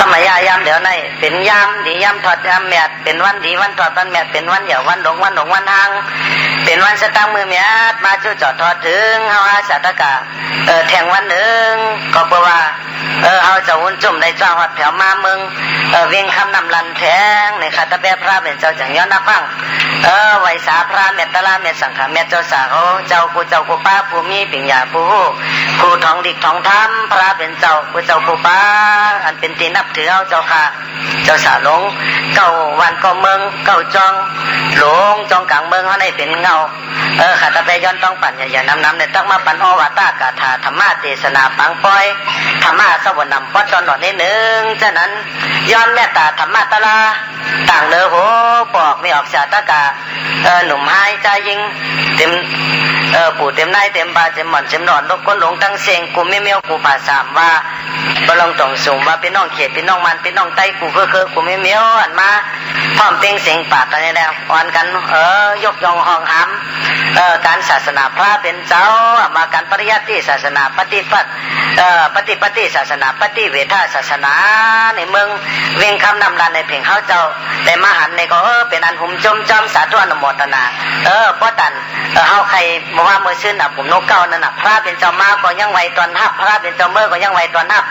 สมัยยายามเดี๋ยวในเป็นยามดียามถอดยามแมดเป็นวันดีวันถอดวันแมดเป็นวันเหยียววันหลงวันหลงวันทางเป็นวันสตางมือแมดมาจู่จอดทอดถึงเฮาอาสาตกะเออแทงวันหนึ่งก็เพราะว่าเออเฮาจะวุ่นจุ่มในจ้าหอดแถวมาเมืองเออเวียงคำนำลันแทงในคาตะแปพระเป็นเจ้าจังย้อนนักพังเออไวสาพระเมตตาลาเมตสังฆเมตเจ้าสาวเจ้ากูเจ้ากูป้าผู้มีปิญญาผู้ผู้ทองดิกทองธรรมพระเป็นเจ้ากูเจ้ากูป้าอันเป็นตีนับถือเอาจ้าค่ะ เจ้าสาหลงเก้าวันก็เมืองเก้าจองหลงจองกลางเมืองเขาได้เป็นเงา เออขาตะเปย้อนต้องปั่นอย่าอย่านำนำเนี่ยต้องมาปั่นอวตากาถาธรรมะเทศนาปังปอยธรรมะสวรรค์นำป้อนจอนหนอดนิดนึงฉะนั้นย้อนแม่ตาธรรมะตะลาต่างเนื้อโหปอกไม่ออกสาตะกาเออหนุ่มหายใจยิงเต็ม เออปู่เต็มนายเต็มบาเต็มหมอนเต็มนอนลูกก้นหลงตั้งเสียงกูไม่เมียวกูผ่าสามว่าบลองตรงสูงว่าเป็นน้องเขียดเป็นน้องมันเป็นน้องไตกูคือคือกูไม่เมียวอันมาพร้อมเพลงเสียงปากกันนี่แหละอ่อนกันเออยกยองห้องห้ำเออการศาสนาพระเป็นเจ้ามาการปริยัติศาสนาปฏิปัติเอ่อปฏิปฏิศาสนาปฏิเวทศาสนาในเมืองเวียงคำนำดันในเพียงเขาเจ้าได้มาหันในก็เออเป็นอันหุมจมจอมสาธุอนุโมทนา เออเพราะตันเออเฮาใครบอกว่าเมื่อซื่นอะผมนกเก้านั่นน่ะพระเป็นเจ้ามาก็ยังไวตอนหับพระเป็นเจ้าเมื่อก็ยังไวตอนหับ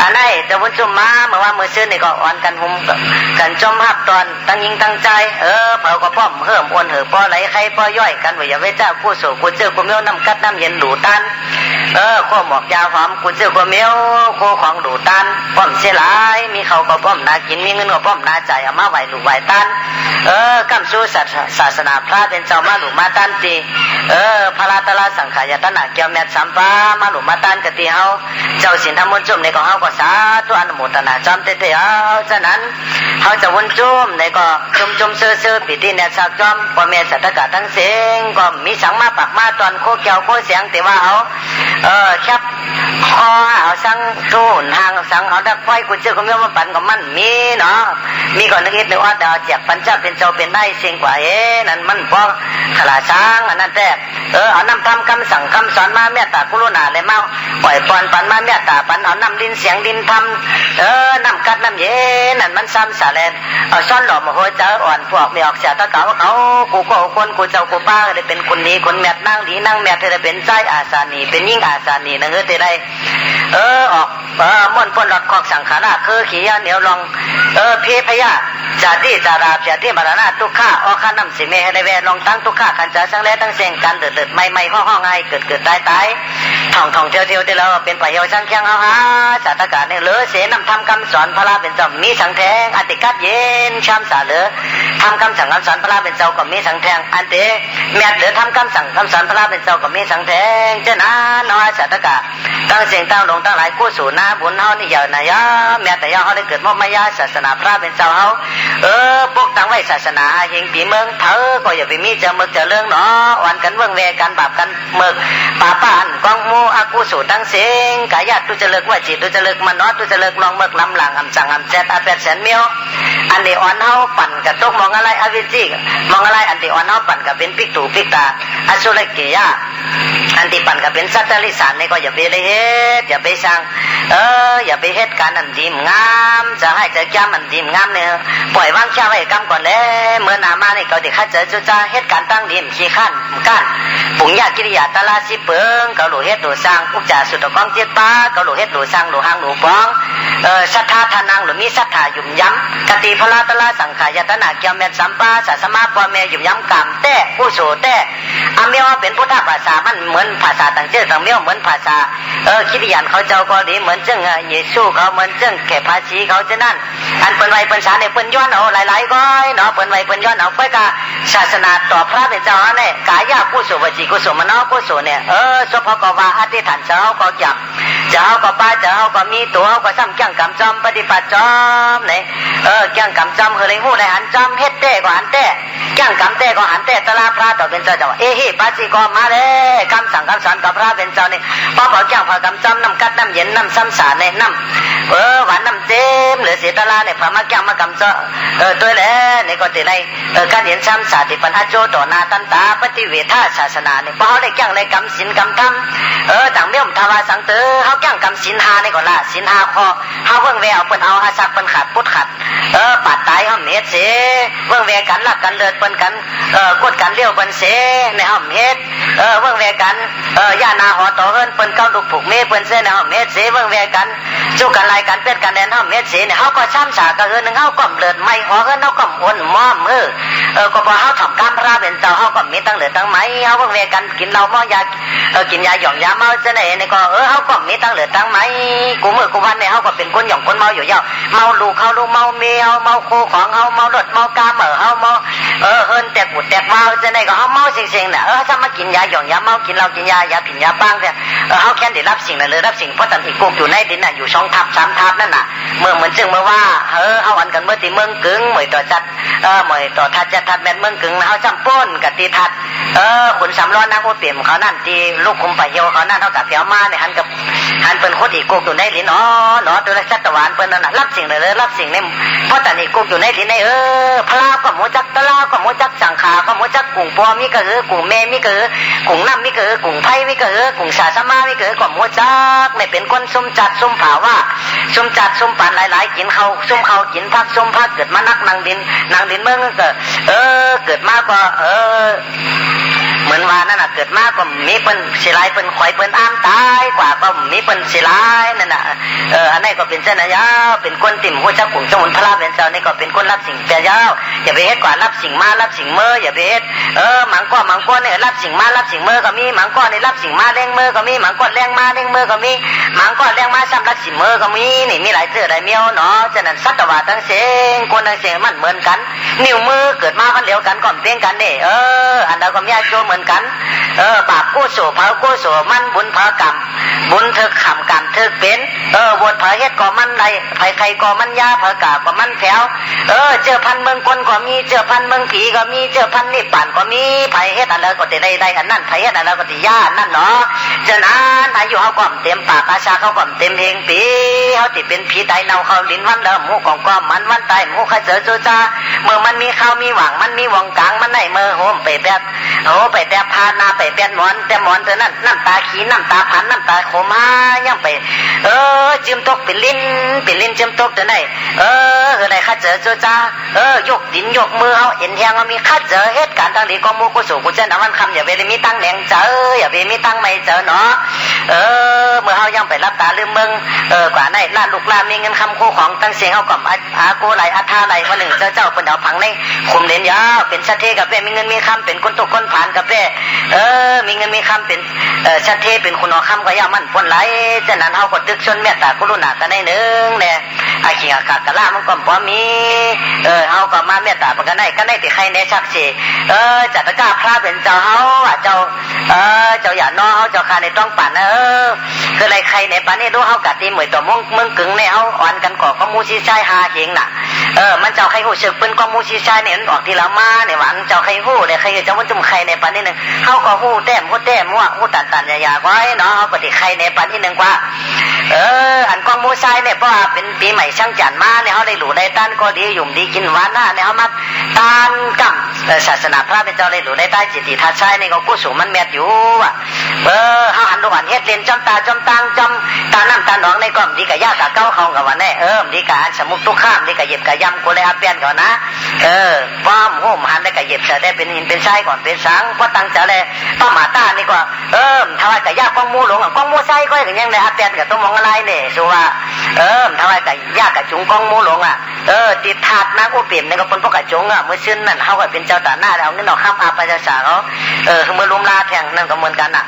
อันไหนจะวุ่นจุ่มมาเมื่อว่าเมื่อซื่นนี่ก็อ่อนกันหุมกันจมหับตอนตั้งยิงตั้งใจ เออเผาก็พ่อมเฮิ่มอ้วนเหอพอไหลใครพอย่อยกันว่าอย่าเวเจ้ากู้สู่กูเจอกูเมียวน้ำกัดน้ำเย็นหลูตันเออข้อหมอกยาหอมกูเจอกูเมียวโคของหลูตันป้อมเสียหลายมีเขาก็ป้อมนากินมีเงินก็ป้อมนาใจเอามาไหวหลูไหวตันเออกำสู้ศาสนาพระเป็นเจ้ามาหลูมาตันตีเออพระราตลาสังขายตนะเกี่ยวแมทสัมปามาหลูมาตันกติเฮาเจ้าสินธรรมวนจุ่มในของเฮาก็สาธุอนุโมทนาจอมเตเตเอาฉะนั้นเฮาจะวนจุ่มในก็จุ่มจุ่มเซื่อเซื่อปิติเนี่ยสักจอมพ่อแม่สัตกะทั้งเสียงก็มีสังมาปักมาตอนโคเกี่ยวโคเสียงแต่ว่าเอาเออแคบคอเอาสังทูนหางสังเอาดักไฟกูเจอก็มีมาปั่นก็มันมีเนาะมีก่อนนึกคิดนึกว่าดาวเจ็บปัญจเป็นเจ้าเป็นได้เสียงกว่าเอ๊นั่นมันพอขลาช้างอันนั้นแต่เออเอานำทำคำสั่งคำสอนมาเมตตากรุณาเลยเมาปล่อยปอนปันมาเมตตาปันเอานำดินเสียงดินทำเออนำกัดน้ำเย็นนั่นมันซ้ำสาเลนเอาซ่อนหล่อมโหเจ้าอ่อนพวกไม่ออกเสียตะเก่าเขากูก็คนกูเจ้ากูป้าได้เป็นคนนี้คนแมทนั่งดีนั่งแมทได้เป็นใจอาสานีเป็นยิ่งอาสานีนั่งเออเตได้เออออกเออม่วนพ้นหลอดคอกสังขาราคือขี้ยาเหนียวลองเออเพพยาจาติจาราจาติมรณะทุกข้าออข้าน้ำสิเมให้ได้แวลองตั้งทุกข้าขันจาสังแลตั้งเสียงการเดือดเดือดไม่ไม่ห้องห้องไงเกิดเกิดตายตายท่องท่องเที่ยวเที่ยวที่เราเป็นประโยชน์สังเคียงเอาหาสาตการเนี่ยเลือเสนำทำคำสอนพระราเป็นเจ้ามีสังแทงอติกัดเย็นชามสาเลือทำคำสั่งคำสอนพระราเป็นเจ้าก็มีสังแทงอันเตแม่เหลือทำคำสั่งคำสอนพระราเป็นเจ้าก็มีสังแทงเจ้านาน้อยสาตกาตั้งเสียงตั้งลงตั้งหลายกู้สู่หน้าบุญเฮานี่เยอะนะยะแม่แต่ยาเขาได้เกิดมอบมายาศาสนาพระเป็นเจ้าเฮาเออพวกตั้งไว้ศาสนาเฮงปีเมืองเธอก็อย่าไปมีเจามึกเจาเรื่องเนาะวันกันเวิ้งแวกันบาปกันเมึกป่าป้านกองมูอากูสูตั้งเสียงกายาตุจะเลิกว่าจิตตุจะเลิกมันนอตุจะเลิกลองเมึกลำหลังอำจังอำแซดอาแปดแสนเมียวอันนี้อ่อนเฮาปั่นกับตกมองอะไรอวิจิมองอะไรอันที่อ่อนเฮาปั่นกับเป็นปิกตูปิกตาอสุรเกียอันที่ปั่นกับเป็นสัตว์ลิสานนี่ก็อย่าไปเลยเฮ็ดอย่าไปสั่งเอออย่าไปเฮ็ดการอันดีงามจะให้จะจ้มันดีงามเนี่ยปล่อยวางแค่ไว้กำก่อนแล้วเมื่อนามานี่ก็เด็กข้าเจอจุจ้าเฮ็ดการตั้งดีมขี้ขั้นกันปุญญากิริยาตลาสิเปิงก็หลูเฮ็ดหลูสร้างอุจจาสุตกองเจ็ดป้าก็หลูเฮ็ดหลูสร้างหลูหางหลูปองเออศรัทธาทานังหรือมีศรัทธาหยุ่มย้ำกติพระตลาสังขายตนาเกียวเมตสัมปาสัสมาปอเมหยุ่มย้ำกรรมแต่ผู้โสแต่อเมียวเป็นพุทธภาษามันเหมือนภาษาต่างเจ้าต่างเมียวเหมือนภาษาเออคิดยันเขาเจ้าก็ดีเหมือนเจ้งเยซูเขาเหมือนเจ้งแก่ภาษีเขาจะนั่นอันเปิ้นไว้เปิ้นสาในเปิ้นย้อนเอาหลายๆก้อยเนาะเปิ้นไว้เปิ้นย้อนเอาค่อยกะศาสนาต่อพระเป็นเจ้าเนี่ยกายาผู้โสวจีกุศลมโนกุศลเนี่ยเออสพกวาอธิษฐานเจ้าก็จับเจ้าก็ป้าเจ้าก็มีตัวก็ซ้ำเกี่ยงกำจอมปฏิบัติจอมเนี่ยเออเกี่ยงกำจอมคือเลยหู้ได้หันจอมเฮ็ดเต้ก็หันเต้เกี่ยงกำเต้ก็หันเต้ตลาพระต่อเป็นเจ้าเจ้าเอฮิปัสสิก็มาเลยคำสั่งคำสอนกับพระเป็นเจ้าเนี่ป้าบอกเกี่ยงพอกำจอมน้ำกัดน้ำเย็นน้ำซ้ำสารเนี่ยน้ำเออหวานน้ำเจมหลือเสียตลาเนี่ยพระมาแก้วมากำจาะเออตัวแหละนี่ก็ติในเออการเห็นซ้ำสาธิปัญหาโจต่อนาตันตาปฏิเวทาศาสนาเนี่ยพอเขาได้แก้งเลยกำศีลกำธรรมเออต่างเมี่ยมทวาสังเตอเขาแก้งกำศีลหาในี่ก็ละศีลหาคอเขาเบิ่งแววเปิ้นเอาอาศักเปิ้นขาดพุทธขัดเออปาดตายเขาเม็ดเสเบิ่งแวกันหลักกันเลิศเปิ้นกันเออกดกันเลี้ยวเปิ้นเสในห้องเฮ็ดเออเบิ่งแวกันเออย่านาหอต่อเอิ้นเปิ้นเก้าลูกผูกเมเปิ้นเสในห้องเฮ็ดเสเบิ่งแวกันจูกันไล่กันเป็ดกันแดนห้องเฮ็ดเสเนี่ยเขาก็ช้ำสาก็เอิ้นนึงเขาก็เลิศไม่หอเอิ้นเขาก็อ้วนม้อมเออเออก็พอเขาทำกรรมระเป็นเจ้าเขาก็มีตั้งเลือตั้งไหมเขาเบิ่งแวกันกินเหล้าเมายาเออกินยาหย่องยาเมาเสน่ห์นี่ก็เออเขาก็มีตั้งเหลือตั้งไหมกูมือกูวันเนี่ยเขาก็เป็นคนหย่องคนเมาอยู่เย้าเมาลูกเขาลูกเมาเมียเมาโคของเขาเมารถเมากาเหม่อเขาเมาเออเฮินแตกปุดแตกเมาเสน่ห์ก็เขาเมาสิ่งๆเนี่ยเออถ้ามากินยาหย่องยาเมากินเหล้ากินยายาผินยาบ้างเนี่ยเออเขาแค่ได้รับสิ่งนั้นเลยรับสิ่งเพราะตันที่กุกอยู่ในดินน่ะอยู่ช่องทับสามทับนั่นน่ะเมื่อเหมือนจึงเมื่อว่าเออเขาอันกันเมื่อตีเมืองกึ่งเหมยต่อจัดเออเหมยต่อทัดจัดทัดแม่นเมืองกึ่งเขาจำป้นกับตีทัดเออขุนสำร้อนนักโอเปี่ยมเขานั่นตีลูกคุมไปเหี่ยวเขานั่นเท่ากับเปียวมาเนี่ยหันกับหันเป็นโคตรอีกุกอยู่ในลิ้นอ๋อเนาะตัวละชัตวานเปิ้นนั่นรับสิ่งเลยรับสิ่งนี่เพราะแตันที่กุกอยู่ในลิ้นในเออพระก็หมูจักตะลาก็หมูจักสังขาก็หมูจักกุ่งปอมีก็เออกุ่งเมมีก็เออกุ่งน้ำมีก็เออกุ่งไผ่มีก็เออกุ่งสาสมามีก็เออก็หมูจักไม่เป็นคนซุ่มจัดซุ่มผาว่าซุ่มจัดซุ่มปันหลายๆกินเขาซุ่มเขากินพักซุ่มพักเกิดมานักนางดินนางดินเมืองก็เออเกิดมาก็เออ เหมือนว่านั่นน่ะเกิดมาก็มีเปิ้นสิลเปิ้นข่อยเปิ้นอ้ามตายกว่าก็มีเปิ้นสิลนั่นน่ะเอออันนี้ก็เป็นเส้นยาวเป็นคนติ่มหัวจักกุ่งสมุนพระเป็นเจ้านี่ก็เป็นคนรับสิ่งแต่ยาวอย่าไปเฮ็ดกว่ารับสิ่งมารับสิ่งเมื่ออย่าไปเฮ็ดเออหมังก้อหมังก้อเนี่ยรับสิ่งมารับสิ่งเมื่อก็มีหมังก้อนี่รับสิ่งมาเลี้ยงเมื่อก็มีหมังก้อเลี้ยงมาเลี้ยงเมื่อก็มีหมังก้อเลี้ยงมาซ้ำรับสิ่งเมื่อก็มีนี่มีหลายเสื้อหลายเมียวเนาะฉะนั้นสัตวาทั้งเสียงคนทั้งเสียงมันเหมือนกัน นิ้วมือเกิดมากันเดียวกันก่อนเพียงกันนี่เอออันใดก็มีอายุเหมือนกัน เออบาปกู้สู่เผากู้สู่มันบุญเผากรรมบุญเธอขำกรรมเธอเป็นเออบวชเผาเฮ็ดก็มันใดไผใครก็มันยาเผากาก็มันแถวเออเจอพันเมืองคนก็มีเจอพันเมืองผีก็มีเจอพันนิพพานก็มีไผเฮ็ดอะไรก็ติได้ได้อันนั้นไผเฮ็ดอะไรก็ติยานั่นเนาะฉะนั้นอายุเขาก็เต็มปากอาชาเขาก็เต็มเพลงปีเขาติเป็นผีไตเน่าเขาลิ้นวันเดิมหมูของก็มันวันตายหมูข้าเจอโจจ้าเมื่อมันมีข้าวมีหวังมันมีวงกลางมันในมือโหมไปแบบโอ้ไปแต่พานาไปเป็นหมอนแต่หมอนเธอนั่นน้ำตาขีน้ำตาพันน้ำตาโคมายังไป เออจิมตกเป็นลิ้นเป็นลิ้นจิมตกเธอไหนเออเออไหนข้าเจอโจจ้าเออยกดินยกมือเขาเอ็นแหงเขามีข้าเจอเหตุการณ์ต่างดีก็มูกุสูกุเจนวันคำอย่าไปมีตั้งแหนงเจออย่าไปมีตั้งไม่เจอเนาะเออเมื่อเขายังไปรับตาลืมมึงเออกว่าในล้านลูกล้านมีเงินคำคู่ของตั้งเสียงเขาก่อมอาโกไหลอาทาไหลวันหนึ่งเจ้าเจ้าเป็นดาวพังในคุมเลนยาวเป็นชาเทกับเป้มีเงินมีคำเป็นคนตกคนผ่านกับเปเออ มีเงินมีคำเป็นเออชาเทเป็นคุณอคำก็ย่ามันพ้นไหลฉะนั้นเขาก็ตึกชนเมตตากรุณากันได้หนึ่งเนี่ยอาขีอากาศกะลามันก็พอมี เออเขาก็มาเมตตาปกันได้กันได้ที่ใครในชักเสเออจัตกาพระเป็นเจ้าเขาอะเจ้า เออเจ้าอย่านอเขาเจ้าคาในต้องปั่นเออคืออะไรใครในปันนี่รู้เขากัดตีเหมยตัวมึงมึงกึ่งในเขาอ่อนกันก่อก็มูชีชายหาเหงน่ะ เออมันเจ้าใครหูสึกเป็นก็มูชีชายเนี่ยมันออกทีละมาเนี่ยหวังเจ้าใครหูเนี่ยใครเจ้ามันจุ่มใครในปันนี่หนึ่งเขาก็หูแต้มหูแต้มมั่วหูตันตันยายาไว้เนาะเขาก็ติใครในปันนี่หนึ่งกว่า เออ อันกองมูชายเนี่ยเพราะว่าเป็นปีใหม่ช่างจันมาเนี่ยเขาได้หลูได้ต้านก็ดียุ่มดีกินหวานหน้าเนี่ยเขามาตานกัมศาสนาพระเป็นเจ้าได้หลูได้ใต้จิตติทัชายเนี่ยก็กู้สูงมันแมดอยู่อะเออเขาหันดูอันเฮ็ดเรียนจำตาจำตังจำตาน้ำตาหนองในก้อมดีกับยากกับเก้าเขากับวันแน่เออดีกับสมุกตุกข้ามดีกับเย็บกับยำกูเลยอาเปียนก่อนนะ เออป้อมโหมหันได้กับเย็บจะได้เป็นหินเป็นทรายก่อนเป็นสังก็ตั้งใจเลยป้อมหมาต้านี่ก็เออทำไมกับยากก้องมูหลงก้องมูไส้ก็อย่างยังในอาเปียนกับตัวมองอะไรเนี่ยชัวเออทำไมกับยากกับจุงก้องมูหลงอะเออติดถาดนักอุปิ่มนี่ก็เป็นพวกกระจงอะเมื่อชื่นนั่นเขาก็เป็นเจ้าตาหน้าเอาเงินเอาข้ามอาปัญญาสาเขาเออเมื่อลุมลาแทงนั่นก็เหมือนกันอะ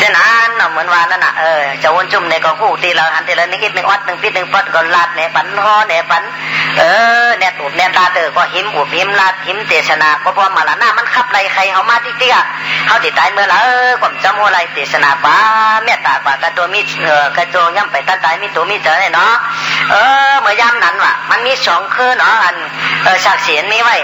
ฉะนั้นเหมือนว่านั่นน่ะเออจะวนจุ่มในก็คู่ตีเราหันตีเราหนึ่งอิดหนึ่งวัดหนึ่งปิดหนึ่งปัดก็ลาดเนี่ยปันห่อเนี่ยปันเออเนี่ยตูดเนี่ยตาเตอก็หิมอุบหิมลาดหิมเตชนาก็พอมาละหน้ามันขับไรใครเขามาติ๊กติ๊กอะเขาติดตายเมื่อละเออผมจำอะไรเตชนาป้าเมตตากว่ากระตัวมีเออกระโจย่ำไปตาตายมีตัวมีเจอเนี่ยเนาะเออเมื่อยามนั้นว่ะมันมีสองคืนเนาะอันเออฉากเสียนมีไว้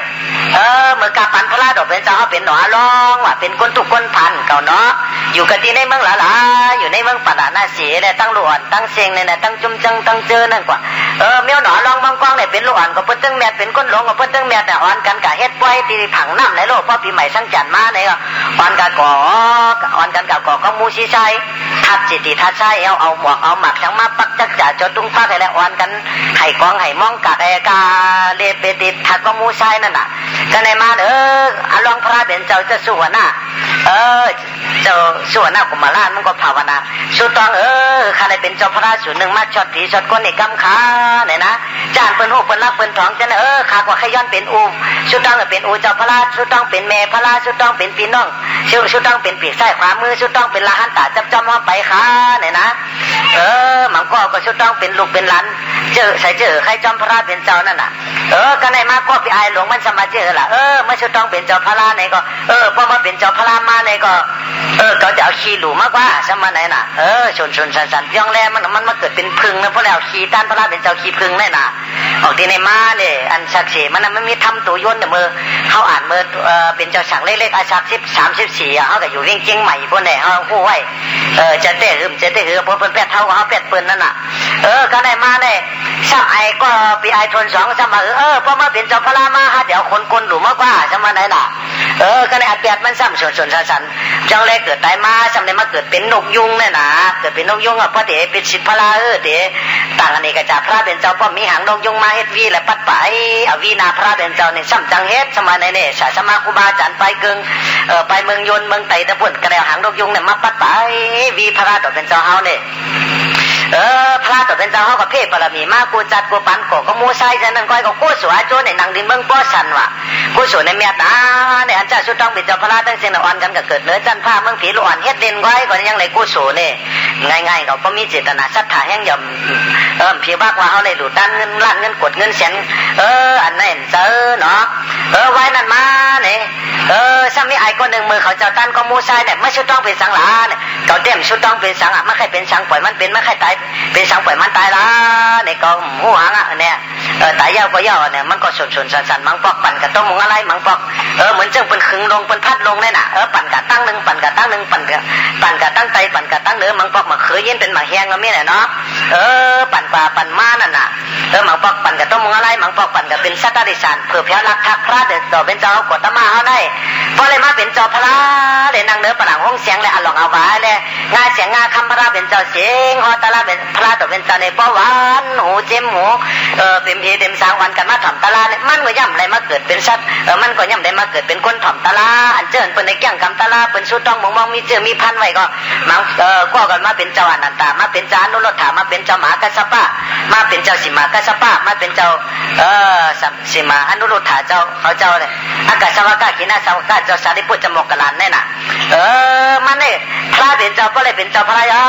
เออเมื่อกาปันพระราดอกเป็นเจ้าเขาเป็นหนอร้องว่ะเป็นคนทุกคนพันเก่าเนาะอยู่กันที่ในเมืองหลาหลาอยู่ในเมืองปานาหน้าเสียเนี่ยตั้งหลวนตั้งเสียงเนี่ยนะตั้งจุ่มจังตั้งเจอนั่นกว่าเออเมียวหนอร้องบางกองเนี่ยเป็นลูกอ่อนก็เพิ่นตึงแม่เป็นคนหลงก็เพิ่นตึงแม่แต่อ่อนกันกะเฮ็ดปล่อยตีผังน้ำในโลกพราะปีใหม่สังจันมาเนี่ยอ่อนกันก่ออ่อนกันกับก่อก็มูชีชัยทัดจิตติทัดใช้เอาเอาหมวกเอาหมักทั้งมาปักจักจ่าจดตุ้งพักให้แล้วอ่อนกันไห้กองไห้มองกะแอกาเลเปติทัดก็มูชัยนั่นน่ะก็ในมาเด้ออลองพระเป็นเจ้าจะสวหน้าเออเจ้าสวหน้ากุมารานมันก็ภาวนาสู้ตองเออข้าได้เป็นเจ้าพระส่วนหนึ่งมาช็อตผีช็อตก้นในกำขาเนี่ยนะจานเปิ้นหูเปิ้นรักเปิ้นท้องจันเออข้ากว่าขย้อนเป็นอูสู้ตองเป็นอูเจ้าพระสู้ตองเป็นแม่พระสู้ตองเป็นพี่น้องสู้สู้ตองเป็นปีกซ้ขวามือสู้ตองเป็นลาหันตาจับจอมห้อไปขาเนี่ยนะเออมังก็ก็สู้ตองเป็นลูกเป็นหลานเจอใส่เจอใครจอมพระเป็นเจ้านั่นน่ะเออก็ในมาก็พี่ไอหลวงมันสมาเจอละเออเมื่อสู้ตองเป็นเจ้าพระไหนก็เออพอมาเป็นเจ้าพระมาไหนก็ เออเขาจะเอาขี้หลูมากกว่าสมัยไหนน่ะเออชนชนสันสันย่องแรมันมันมาเกิดเป็นพึ่งนะเพราะแล้วขี้ต้านพระราเป็นเจ้าขี้พึ่งแน่น่ะ ออกที่ในมาเนี่ยอันศักดิ์ศรีมันมันมีทำตัวยนต์มือเขาอ่านมือเออเป็นเจ้าสั่งเล็กๆอาชักสิบสามสิบสี่อะเขาก็อยู่เวียงเจียงใหม่พวกเนี่ยเขาผู้ไว้เออจะเตะหึมจะเตะหือพวกเพิ่นแปดเท่าเขาแปดปืนนั่นน่ะเออก็ได้มาเนี่ยซ้ำไอก็ปีไอทนสองซ้ำมาเออพอมาเป็นเจ้าพระรามาฮะเดี๋ยวคนคนหลูมากกว่าสมัยไหนน่ะ เออก็ในอัดแปดมันซ้ำชนชนสันสันจังเลยเกิดตายมาซ้ำเลยมาเกิดเป็นนกยุงเนี่ยนะเกิดเป็นนกยุงอะพ่อเต๋เป็นสิทพระเออเต๋ต่างอันนี้ก็จะพระเป็นเจ้าพ่อมมีหางนกยุงมาเฮ็ดวีและปัดไปเอวีนาพระเป็นเจ้าเนี่ยซ้ำจังเฮ็ดสมาในเนี่ยสาสมาคุบาจันไปกึงเออไปเมืองยนเมืองไต่ตะพุ่นก็ได้หางนกยุงเนี่ยมาปัดไปวีพระต่อเป็นเจ้าเฮาเนี่ยเออพระตัวเป็นเจ้าเขาก็เพ่ปรมีมากกูจัดกูปันโกก็มูไซจะนั่งก้อยก็กู้สวยโจในนังดินเมืองป้อสันว่ะกู้สวยในเมียตาในอันจ้าชุดต้องเป็นเจ้าพระตั้งเส้นอ่อนกันก็เกิดเนื้อจันผ้าเมืองผีลูกอ่อนเฮ็ดเด่นก้อยก็ยังเลยกู้สวยเนี่ยง่ายๆก็บ่มีเจตนาศรัทธาแห่งยอมเออผีบ้ากว่าเขาเลยดูดันเงินล้านเงินกดเงินแสนเอออันนั้นเจอเนาะเออไว้นั่นมาเนี่ยเออซ้ำมีไอ้คนหนึ่งมือเขาเจ้าตั้นก็มูไซเนี่ยไม่ชุดต้องเป็นสังหลาเนี่ยเขาเต็มชุดต้องเป็นสังอะไม่ใครเป็นสังปล่อยมันเป็นไม่ใครตายเป็นสังปล่อยมันตายละเนี่ยก็หูหางอะเนี่ยเออตายยาวก็ยาวเนี่ยมันก็สนสนสันสันมังปอกปั่นกับต้มมึงอะไรมังปอกเออเหมือนเจ้าเป็นขึงลงเป็นพัดลงเนี่ยนะเออปั่นกับตั้งหนึ่งปั่นกับตั้งหนึ่งปั่นกับปั่นกับตั้งใจปั่นกับตั้งเนื้อมังปอกมาเคยเย็นเป็นหมาแห้งก็มีแหละเนาะเออปั่นป่าปั่นมานั่นน่ะเออมังปอกปั่นกับต้มมึงอะไรมังปอกปั่นกับเป็นสัตว์ดิสันเผื่อเพียรักทักพระเด็ดต่อเป็นเจ้ากดตมาเขาได้พอเลยมาเป็นเจ้าพระเลยนั่งเนื้อปะหลังห้องเสียงเลยอะลองเอาไว้เลยงาเสียงงาคำพระเป็นเจ้าเสียงฮอตะละเป็นพระต่อเป็นเจ้าในป้อหวานหูเจ็มหูเออเป็นพีเต็มสางวันกันมาถ่อมตะลาเนี่ยมันก็ย่ำอะไรมาเกิดเป็นสัตว์เออมันก็ย่ำได้มาเกิดเป็นคนถ่อมตะลาอันเจิญเป็นในแก้งคำตะลาเป็นสุดต้องมองมองมีเจอมีพันไว้ก็มังเออก็กันมาเป็นเจ้าอนันตามาเป็นเจ้านุรถามาเป็นเจ้าหมากัสปะมาเป็นเจ้าสิมากัสปะมาเป็นเจ้าเออสิมาอนุรุธาเจ้าเขาเจ้าเลยอากาศสวากากินาสวากาเจ้าสาริปุจจมกกลานแน่น่ะ เออมันเนี่ยพระเป็นเจ้าก็เลยเป็นเจ้าพระยา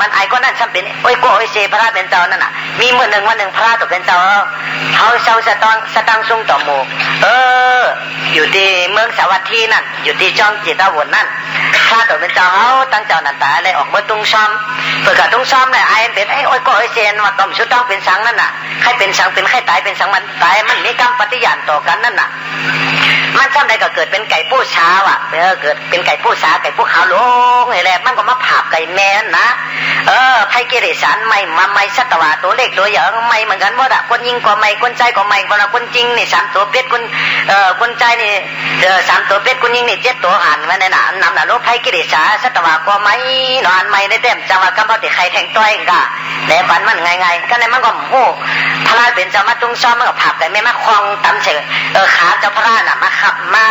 มันไอ้ก็นั่นฉันเป็นโอ้ยโก้โอ้ยเชพระระเป็นเจ้านั่นน่ะ มีเมื่อหนึ่งวันหนึ่งพระตกเป็นเจ้าเขาเช่าสตังสตังซุ่งต่อหมู่เออ อยู่ที่เมืองสาวัตถีนั่น อยู่ที่จ้องจิตาวนนั่นพระตกเป็นเจ้าเขาตั้งเจ้านันตาเลยออกเมื่อตุ้งซ้อมเพื่อกับตุ้งซ้อมเลยไอ้เป็นไอ้โอ้ยโก้โอ้ยเชนว่าต้มชุดต้องเป็นสังนั่นน่ะใครเป็นสังเป็นใครตายเป็นสังมันตายมันมีกรรมปฏิญาณต่อกันนั่นน่ะ มันซ้ำใดก็เกิดเป็นไก่ผู้ช้าว่ะเออเกิดเป็นไก่ผู้สาไก่ผู้ขาวลงไอ้แหละมันก็มาผ่าไก่แม่นะเออไพ่กิริสารไม่มาไม่สัตวาตัวเล็กตัวใหญ่ไม่เหมือนกันว่าคนยิงก็ไม่คนใจก็ไม่เวลาคนจริงนี่สามตัวเป็ดคนเอ่อคนใจนี่เออสามตัวเป็ดคนยิงนี่เจ็ดตัวอ่านมาในหนานำหนาโลกไพ่กิริสาสัตวาก็ไม่นอนไม่ได้เต็มจังหวะกำพอติใครแทงต้อยก็แต่ฝันมันไงไงก็ในมันก็โอ้พระเป็นเจ้ามาตุ้งซ้อมมันก็ผับไก่แม่มาคลองตำเสกเออขาเจ้าพระน่ะมาขับมา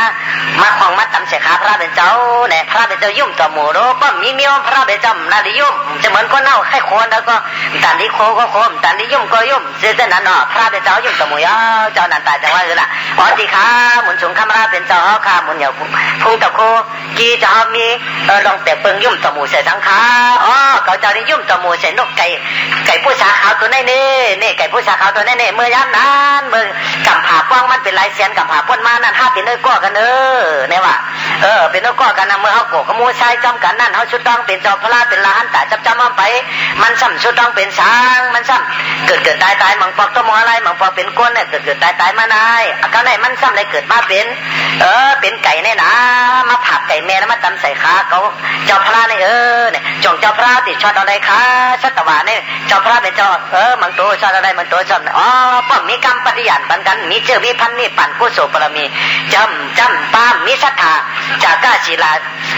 มาคลองมาตำเสกขาพระเป็นเจ้าเนี่ยพระเป็นเจ้ายุ่มต่อหมูโรก็มีมีพระเป็นเจ้านาดิยุ่มจะเหมือนคนเน่าให้คนแล้วก็ตันนี้โคก็โคมตันนี้ยุ่มก็ยุ่มเจนั้นเนาะพระเป็นเจ้ายุ่มต่อหมูยาเจ้านันตาจังว่าคือละอ๋อจีขาหมุนสูงข้ามราเป็นเจ้าข้าหมุนเหยียวพุงตะโคกีจะมีเออลองแต่เปิงยุ่มต่อหมูเสียสังขาอ๋อเขาเจ้านี่ยุ่มต่อหมูเสียนกไก่ไก่ผู้สาขาวตัวนี้นี่นี่ไก่ผู้สาขาวตัวนี้นี่เนี่เมื่อยามนั้นเมื่อกำผาป้องมันเป็นลายเสียนกำผาพ่นมานั่นห้าเป็นเอ้ก้อกันเออเนี่ยว่าเออเป็นเอ้ก้อกันนะเมื่อเขาโกกขโมยชายจอมกันนั่นเขาชุดต้องเป็นจอมพระเป็นลาหันตาจับจำมาไป มันซ้ำชุดต้องเป็นช้างมันซ้ำเกิดเกิดตายตายมังปอกตัวมองอะไรมังปอกเป็นก้นเนี่ยเกิดเกิดตายตายมานายอาการไหนมันซ้ำเลยเกิดมาเป็น เออ เป็นไก่เนี่ยนะมาผับไก่แม่แล้วมาตำใส่ขาเขาจ้าพระเนี่ยเออเนี่ยจงจ้าพระติดช็อตอะไรคะสัตวาเนี่ยจ้าพระเป็นจ้าเออมังตัวช็อตอะไรมังตัวช็อตอ๋อป้อมมีกรรมปฏิญาณปันกันมีเจอมีพันมีปั่นกุศลปรมีจำจำปามมีศรัทธาจากก้าศิลา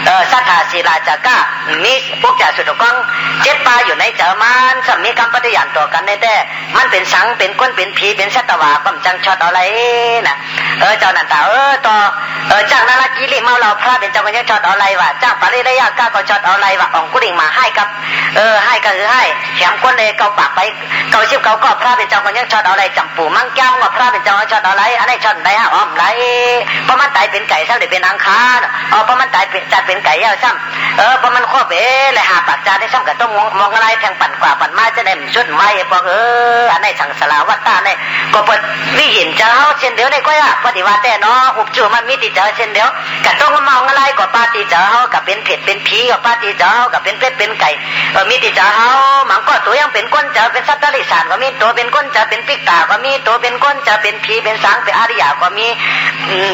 เออศรัทธาศิลาจากก้ามีพวกจ่าสุดกองเจ็ดปาอยู่ในเจอมันสมีกรรมปฏิญาณต่อกันในแต่มันเป็นสังเป็นก้นเป็นผีเป็นสัตวาป้อมจังช็อตอะไรนะเออเจ้านันตาเออต่อเออจ้างนารากิริเมาเราพระเป็นเจ้ากันยังช็อตอะไรวะจ้างปาริระยะก้าก็ช็อตอะไรวะอ่องกุดิ่งมาให้กับ เออให้ก็คือให้แถมก้นเลยเกาปากไปเกาชิบเกาก็พระเป็นเจ้ากันยังช็อตอะไรจำปู่มั่งแก้วว่าพระเป็นเจ้าช็อตอะไรอันนี้ช็อตไหนฮะอ้อมไหนเพราะมันตายเป็นไก่ซ้ำเดี๋ยวเป็นอังคารเออเพราะมันตายเป็นจัดเป็นไก่ยาวซ้ำเออเพราะมันข้อเป๋เลยหาปากจานได้ซ้ำกับต้องมองมองอะไรแทงปั่นกว่าปั่นมาจะได้ชุดไว้บอเอออันนี้สังสลาวัตตาเนี่ยก็เปิดวิหินเจ้าเช่นเดียวในก็ยากปฏิวัติแต่เนาะอุบจูมันมีติเจ้าเช่นเดียวกับต้องมองอะไรก็ปาติเจ้ากับเป็นเผ็ดเป็นผีกับปาติเจ้ากับเป็นเป็ดเป็นไก่เออมีติเจ้ามันก็ตัวยังเป็นก้นเจ้าเป็นสัตว์ตริสานก็มีตัวเป็นก้นเจ้าเป็นปิกตาก็มีตัวเป็นก้นเจ้าเป็นผีเป็นสังเป็นอริยาก็มีอบยอดติสนาฉะนั้นในก็ซิม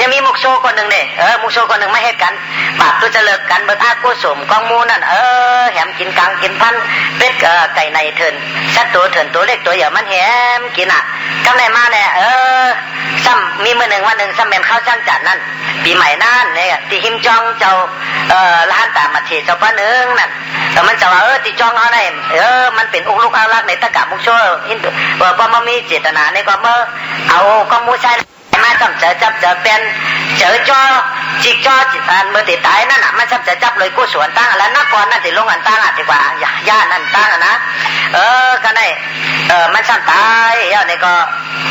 ยังมีมุกโซคนหนึ่งเนี่ยเออมุกโซคนหนึ่งไม่ให้กันบาปตัวจะเลิกกันเบิกอากูสมกองมูนั่นเออแหมกินกลางกินพันเป็ดเออไก่ในเถินสัตว์ตัวเถินตัวเล็กตัวใหญ่มันแหมกินอะกำไรมาเนี่ยเออซ้ำมีมือหนึ่งวันหนึ่งซ้ำเป็นข้าวช่างจัดนั่นปีใหม่นั่นเนี่ยที่หิมจองเจ้าเออร้านตามาเทเจ้าป้าหนึ่งนั่นแต่มันจะว่าเออที่จองเอาได้เออมันเป็นอุกลุกอาลักในตะกะมุกโชอินเออพอมามีเจตนาในก็เมื่อเอาก็มูใช้ มาจำเจอจับเจอเป็นเจอจอจิกจออันเมื่อติดตายนั่นน่ะมันจับเจอจับเลยกู้สวนตั้งแล้วนักก่อนนั่นติลงอันตั้งอะดีกว่าย่านั่นตั้งนะเออก็ได้เออมันซ้ำตายย่านี่ก็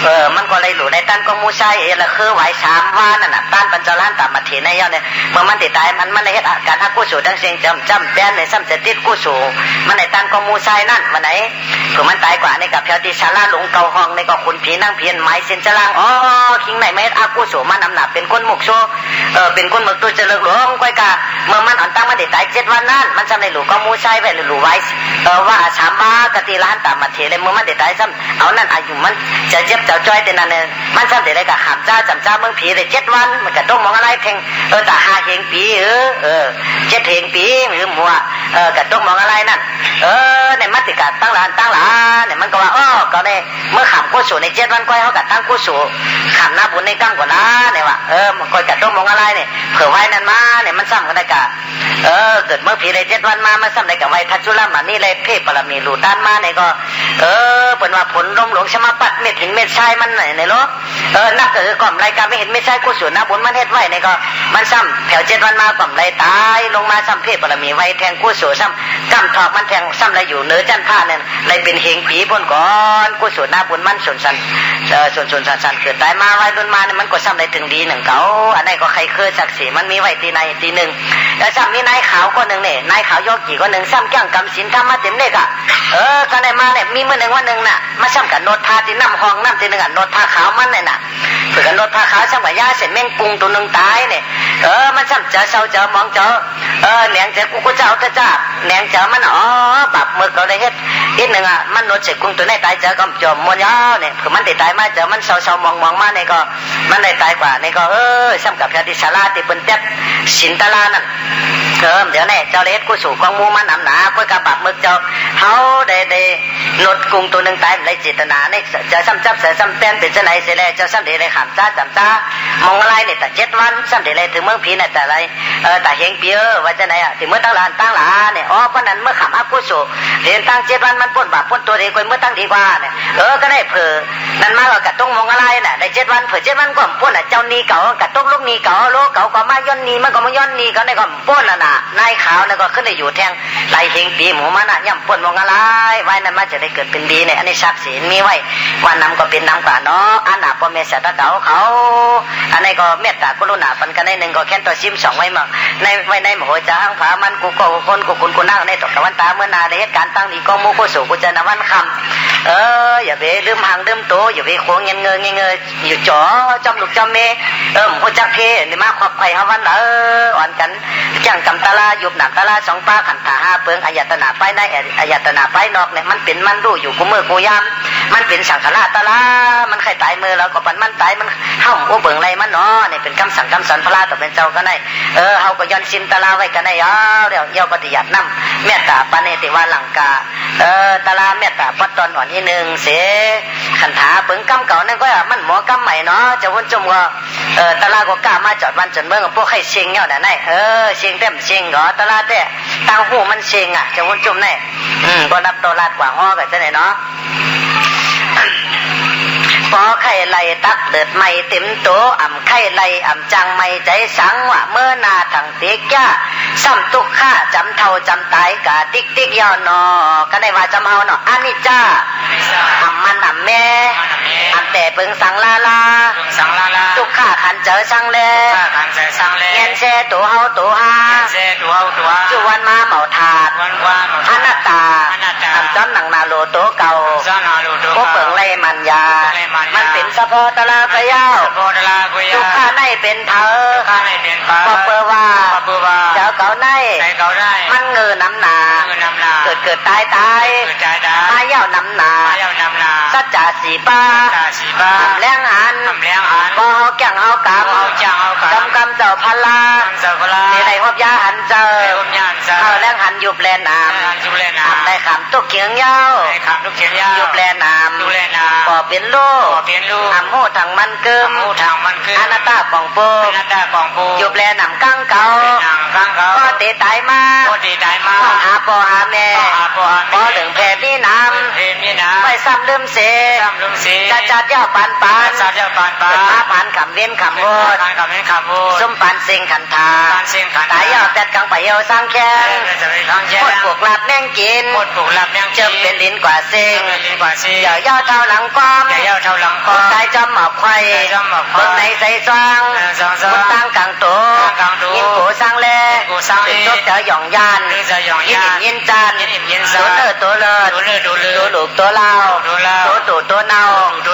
เออมันก็เลยหลุในตั้นก็มูใช้ละคือไหวสามว่านั่นน่ะตั้นปัญจล้านตามมาทีในย่าเนี่ยเมื่อมันติดตายมันมันในเหตุการทักกู้สูทั้งเสียงจำจำแป้นในซ้ำจะติดกู้สูมันในตั้นก็มูใช้นั่นวันไหนคือมันตายกว่าในกับเพียวที่ชาลาหลงเกาห้องในก็คุณผีนั่งเพียนไม้เส้นจลางอ๋อคิงไหนไม่อากู้สูมันนำหนักเป็นคนหมกโซเออเป็นคนหมกตัวเจริญหลวงก้อยกาเมื่อมันอ่อนตั้งมันติดตายเจ็ดวันนั่นมันซ้ำในหลูก็มูใช้ไปหรือไว้เออว่าสามบากติล้านตามมาเทเลยเมื่อมันติดตายซ้ำเอานั่นอายุมันจะเจ็บจะจ้อยแต่นั่นเนี่ยมันซ้ำเดี๋ยวได้กับหามจ้าจำจ้าเมืองผีเลยเจ็ดวันมันจะต้องมองอะไรเพ่งเออแต่หาเฮงปีเออเออเจ็ดเฮงปีหรือมัวเออกระต้องมองอะไรนั่นเออในมัติกาตั้งร้านตั้งร้านเนี่ยมันก็ว่าอ๋อก็ได้เมื่อขำกู้สูในเจ็ดวันก้อยเขากัตั้งกู้สูขำหน้าบุญในกั้งกว่านะเนี่ยว่าเออมันก้อยกระต้องมองอะไรเนี่ยเผื่อไว้นั่นมาเนี่ยมันซ้ำกันได้กะเออเกิดเมื่อผีเลยเจ็ดวันมามันซ้ำได้กับไว้ทัจุลามานี่เลยเพ่ปรมีหลูด้านมาเนี่ยก็ เออเป็นว่าผลลมหลวงชมาปัดเม็ดหินเม็ดทรายมันไหนในรถเออนักเออก่อมรายการไม่เห็นไม่ใช่กู้สูนะบุญมันเฮ็ดไว้เนี่ยก็มันซ้ำแถวเจ็ดวันมากล่อมไรตายลงมาซ้ำเพ่ปรมีไว้แทงกู้สูซ้ำกำถอกมันแทงซ้ำอะไรอยู่เนื้อจันผ้าเนี่ยเลยเป็นเฮงผีพ้นก่อนกู้สูนะบุญมันส่วนสันเออส่วนสนสันสันเกิดตายมาไว้นมาเนี่ยมันก็ซ้ำได้ถึงดีหนึ่งเก่าอันไหนก็ใครเคยศักดิ์ศรีมันมีไว้ตีในตีหนึ่งแล้วซ้ำมีนายขาวก็หนึ่งเนี่ยนายขาวยกกี่ก็หนึ่งซ้ำแก้งกำสินทำมาเต็มเลยอะเออก็ได้มาเนี่ยมีเมื่อหนึ่งวันหนึ่งน่ะมาซ้ำกับโนดทาตีน้ำห้องน้ำตีหนึ่งอะโนดทาขาวมันเนี่ยน่ะ เผื่อกันโนดทาขาวซ้ำกับยาเสร็จแม่งกุงตัวหนึ่งตายเนี่ยเออมันซ้ำเจอเศร้าเจอมองเจอเออเหนียงเจอกูก็เจ้าเถอจ้าเหนียงเจอมันอ๋อบับมือก็ได้เฮ็ดอีกหนึ่งอะมันโนดเสร็จกุ้งตัวไหนตายเจอก็จมมวนยาวเนี่ยคือมันได้ตายมาเจอมันเศร้าเศร้ามองมองมาเนี่ยก็มันได้ตายกว่าเนี่ยก็เออซ้ำกับพระติสาราที่เป็นเต็บสินตลานั่นเติมเดี๋ยวเนี่ยเจ้าเลสกูสู่กองมูมันหนำหนากูกระบับมือเจ้าเขาได้ได้นดกุ้งตัวหนึ่งตายในเจตนาเนี่ยจะซ้ำจับเสือซ้ำแป้นเป็นเจ้าไหนเสียแล้วเจ้าซ้ำเดี๋ยวเลยขามจ้าจำจ้ามองอะไรเนี่ยแต่เจ็ดวันซ้ำเดเลยถึงเมืองผีเนี่ยแต่อะไรเออแต่เฮงเปียว่าจะไหนอะถึงเมื่อตั้งหลานตั้งหลานเนี่ยอ๋อเพราะนั้นเมื่อขามอากุศลเรียนตั้งเจ็ดวันมันพ้นบาปพ้นตัวเดียวเมื่อตั้งดีกว่าเนี่ยเออก็ได้เผื่อนั่นมากกว่ากระตุ้งมองอะไรน่ะในเจ็ดวันเผื่อเจ็ดวันก็พ้นอะเจ้านีเก่ากระตุ้งลูกนีเก่าโลเก่าก็มาย้อนนีมันก็มาย้อนนีก็ในก็พ้นน่ะน่ะนายขาวเนี่ยก็ขึ้นได้อยู่แทงไหลเฮงปีหมูมันอะย่ำพ้นมองอะไรไว้นั่นมาจะได้เกิดเป็นดีเนี่ยอันนี้ศักดิ์ศรีมีไว้วันน้ำก็เป็นน้ำกว่าเนาะอันหนาพ่อแม่เสตะเก่าเขาอันนี้ก็เมตตากรุณาปันกันในหนึ่งก็แค่ตัวซิมสองไว้มาในไว้ในมโหจ้างผามันกูก็คนกูคุณกูนั่งในตกตะวันตาเมื่อนาในเหตุการณ์ตั้งดีก็มูกูสู่กูจะนวันคำเอออย่าไปลืมหางลืมโตอย่าไปโค้งเงินเงยเงยอยู่จ่อจอมลูกจอมเมเออหูจักเพนี่มาขอบไผ่ฮาวันเอออ่อนกันจังกำตาลายุบหนักตาลาสองป้าขันตาห้าเปิงอายตนาไปในอายตนาไปนอกเนี่ยมันเป็นมันดูอยู่กูมือกูยามมันเป็นสังขารตาลามันใครตายมือแล้วก็ปันมันตายมันเฮ้าโอ้เบิ่งไรมันเนาะนี่เป็นคำสั่งคำสอนพระราต่อเป็นเจ้าก็ได้เออเฮาก็ย้อนสินตาลาไว้กันได้ยาวเดี๋ยวเยาปฏิยัตินำเมตตาปาเนติวาลังกาเออตาลาเมตตาปัตตอนอ่อนที่หนึ่งเสขันถาเบิ่งกำเก่านั่นก็มันหมอกำใหม่เนาะจะวนจมก็เออตาลาก็กล้ามาจอดวันจนเบิ่งพวกให้เชิงเนี่ยนเออเชิงเต็มเชิงเหรอตาลาแต่ตั้งหูมันเชิงอะจะวนจมแน่อืมก็นับตลาดกว่าห้อกันจะไหนเนาะ ปอไข่ไหลตักเดือดไม่เต็มโตอ่ำไข่ไหลอ่ำจังไม่ใจสังว่าเมื่อนาถังติ๊กย่าซ้ำตุกข้าจำเท่าจำตายกะติ๊กติ๊กยอนอก็ได้ว่าจำเฮาเนาะอันนี้จ้าอ่ำมันอ่ำแม่อ่ำแต่เปิงสังลาลาสังลาลาตุกข้าขันเจอสังเลข้าขันใจสังเลเงินแช่ตัวเฮาตัวฮาเซตัวตัวจุวันมาเหมาถาดวันวานอนัตตาอ่ำจำหนังนาโลโตเก่าสานาลูโตพวกเปิงไล่มันยามันเป็นสะโพตะลาพะเยาโพดลากุยาทุกข้าในเป็นเธอข้าในเป็นปาบอกเปอว่าปะเปว่าเจ้าเก่าในใจเขาได้มันเงือน้ำหนาเงินนำนาเกิดเกิดตายตายเกิดใจดามาเย่าน้ำหนามาเย้านำนาสัจจะสีป้าตาสีบ้าทำแรงหันทำเลี้ยงอันบ่เฮาแก่งเฮากำเอาจ้างเอากำกำกำเจ้าพันลาทำเสกลาในในหอบยาหันเจอเอ้มยานซาเข้าแรงหันยุบแลนน้งานจุเลำนาทำได้ขำตุกเขียงเย้าให้ขับลูกเขียนยาวยุบแลนน้ยุบแลน้ำำบ่เป็นลูกบ่เป็นลูกทำหูทางมันเกิมมูทางมันคืออนัตตาของโปหน้าตาของปูยุบแลน้ำกังเก่าหนังข้างเขาก็เตะตายมาโคตรดีใจมาพ่อหากพ่อหาแม่พ่อหาพ่อหาแม่พ่อเหลืองแผ่พี่น้เพลมีน้ำไม่ซ้ำลืมเสซ้ำลุงสีจะจัดเย้าปันปันสาเจ้าปานปาเป็นมาผ่านขำเว้นขำโวดการกับเล่นขับโบส้มปันเซ็งขันทาการเสียงขันตายเย้าแต่กังไปเย้าสร้างแข้งจะไปทางแย่หมดปวกหลับแม่งกินหมดปลูกหลับยังเจิมเป็นลิ้นกว่าเซ็งเป็นลิ้นกว่าซีเย้าเย้าเท่าหลังก้อมอย่าเย้าเท่าหลังคอตายจอมหมอบไข่ตายจอมหมอบไขว้เบิกในใส่ซองเออซองซองมุดตั้งกลางโตตั้งกลางโตยินโกสร้างแลยินโกสร้างแลเป็นตัวเจอหย่องยานเป็นเจ้าหย่องยินยานอิ่มยินจานยินอิ่มยินจานตัวเลิศตัวเลิศดูเลือดดูเลือตัวดลูกตัวเล่าตัวเล่าตัวตู่ตัวเน่าดู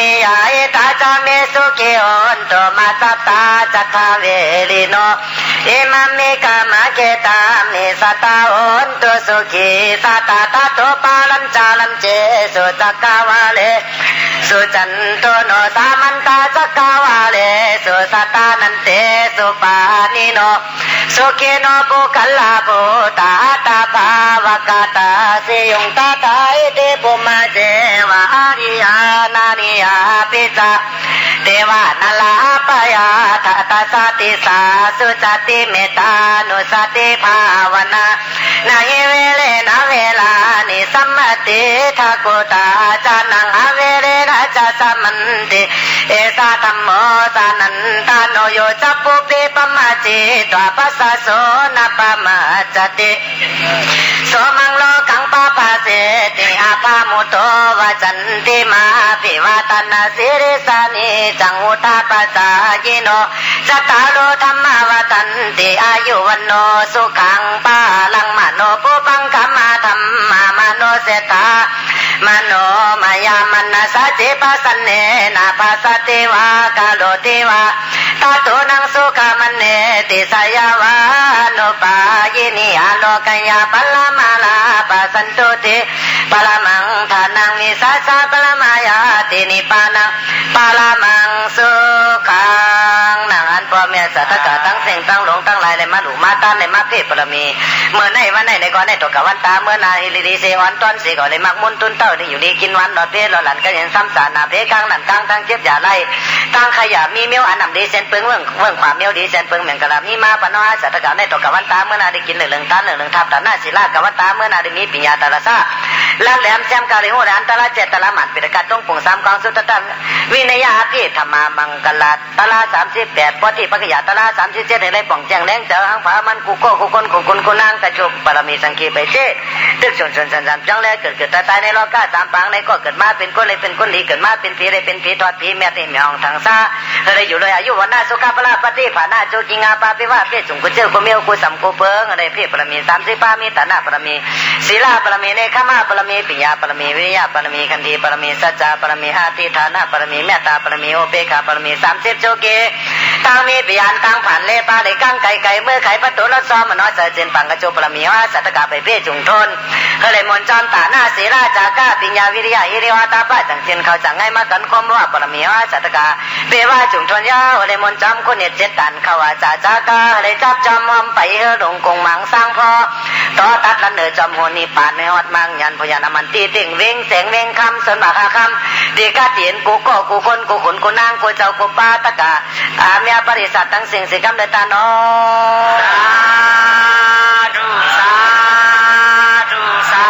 อิตาจาเมสุขิโอนโตมาตตาจัตถาเวลิโนอิมัมมิกามะเกตามิสตาโอนตุสุขิสัตตาตโตปาลัญจาลัญเจสุจักกาวาเลสุจันโตโนสามันตาจักกาวาเลสุสัตตานันเตสุปานิโนสุขิโนปุคัลลาปุตาตาภาวกาตาสิยุงตาเจวะอานานิยาปิจาเทวานาลา ปยาทัตสาติสาสุจติเมตานุสติภาวนานาหิเวเลนะเวลานิสัมมติทักุตาจานังอเวเรนะจะสัมมันติเอสาธัมโมสานันตาโนโยจัปปุปิปมาจิตวาปัสสะโสนะปมาจติโสมังโลกังปะปะเสติอาภามุโตวจันติมาภิวาตนาสิริสานิจังอุทาปัสสายิโนจตาโลธรรมวตันติอายุวันโนสุขังปาลังมโนปุปังกัมมาธรรมามโนเสตามโนมายามนัสสะจิปัสสเนนะปัสสติวากาโลติวาตาตุนังสุขมันเนติสยาวานุปายินิอาโลกัญญาปัลลมาลา ปาสันตุติปรมังทานังวิสาสะปรมายาตินิปานังปรมังสุขังนางอันพ่อแม่สัตกะทั้งสิ่งทั้งหลงทั้งหลายเลยมาหูมาตันเลยมาเพปรมี เมื่อในวันไหนในก่อนในตกกวันตาเมื่อนาฮิลิลีเซวันตอนสีก่อนเลยมักมุนตุนเต้าที่อยู่ดีกินวันดอดเพศเราหลันก็ยังซ้ำสารนาเพกลางนั่นกลางทั้งเจ็บอย่าไล่ตั้งขยะมีเมียวอันนำดีเซนเปิงเวิ้งเวิ้งความเมียวดีเซนเปิงเหมือนกะลามีมาปนอยสัตตกะในตกกวันตาเมื่อนาได้กินเหลืองตันเหลืองทับตันหน้าศิลากะวันตาเมื่อนาได้มีปิญญาตาลซาลัดแหลมแจมกาลิโหรานตะละเจตตะละหมันปิดกัดต้องปุ่งสามกองสุตตะวินัยาพิธรรมามังกลาตะละสามสิบแปดปฏิปักยาตะละสามสิบเจ็ดในไรป่องแจงแรงเจอหังผามันกูโก้กูคนกูคนกูนางกระจุกบารมีสังคีไปเช่ตึกชนชนสันสันจังแลเกิดเกิดตายตายในโลกาสามปังในก็เกิดมาเป็นคนเลยเป็นคนดีเกิดมาเป็นผีเลยเป็นผีทอดผีแม่ตีแมวทางซาอะไรอยู่เลยอายุวันหน้าสุขภาพปฏิภาณาโจกิงาปาปิว่าเพศสุงกุเจ้ากูเมียวกูสัมกูเปิงอะไรเพศบารมีสามสิบปามีฐานะบารมีศีลาบารมีเนคขมาบารมีปิญญาบารมีวิริยะบารมีคันธีบารมีสัจจะบารมีอาทิฐานะบารมีเมตตาบารมีโอเปกขาบารมีสามสิบโจเกตังมีปิยานตังผ่านเลปาเลยกังไก่ไก่เมื่อไข่ประตูละซ้อมมน้อยเสเจนปังกระโจบารมีว่าสัตตกาไปเพศจุงทนก็เลยมนจอมตาหน้าศีลาจากาปิญญาวิริยะอิริวาตาปะจังเจนเขาจังไงมาตันคมว่าบารมีว่าสัตตกาเปว่าจุงทนยาวเลยมนจอมคนเนตเจตันเขาว่าจ่าจากาเลยจับจอมมอมไปเฮดงกงมังสร้างพอต่อตัดลันเนอจอมโหนปานในฮอดมังยันพยานามันตีติ่งเวงแสงเวงคำสนบาคาคำดีกาเตียนกูก็กูคนกูขนกูนางกูเจ้ากูป้าตะกาอาเมียบริษัททั้งสิ่งสิกรรมเดตานอสาธุสาธุสา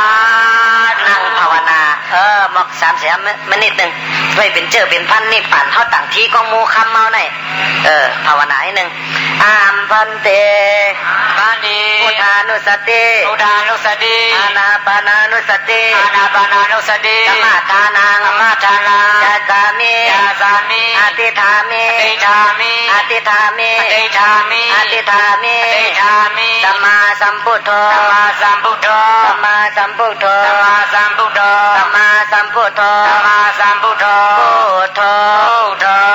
นั่งภาวนา เออมอกสามเสียมนิดหนึ่งไว้เป็นเจอเป็นพันนี่ป่านเท่าต่างที่กองมูคำเมาในเออภาวนาให้หนึ่งอามพันเต ปานี พุทธานุสติ อุดานุสติ อานาปานานุสติ อานาปานานุสติ สมมาทานัง สมมาทานัง ยาสามิ ยาสามิ อธิธามิ อธิธามิ อธิธามิ อธิธามิ อธิธามิ อธิธามิ สัมมาสัมพุทโธ สัมมาสัมพุทโธ สัมมาสัมพุทโธ สัมมาสัมพุทโธ สัมมาสัมพุทโธ สัมมาสัมพุทโธ พุทโธ พุทโธ พุทโธ พุทโธ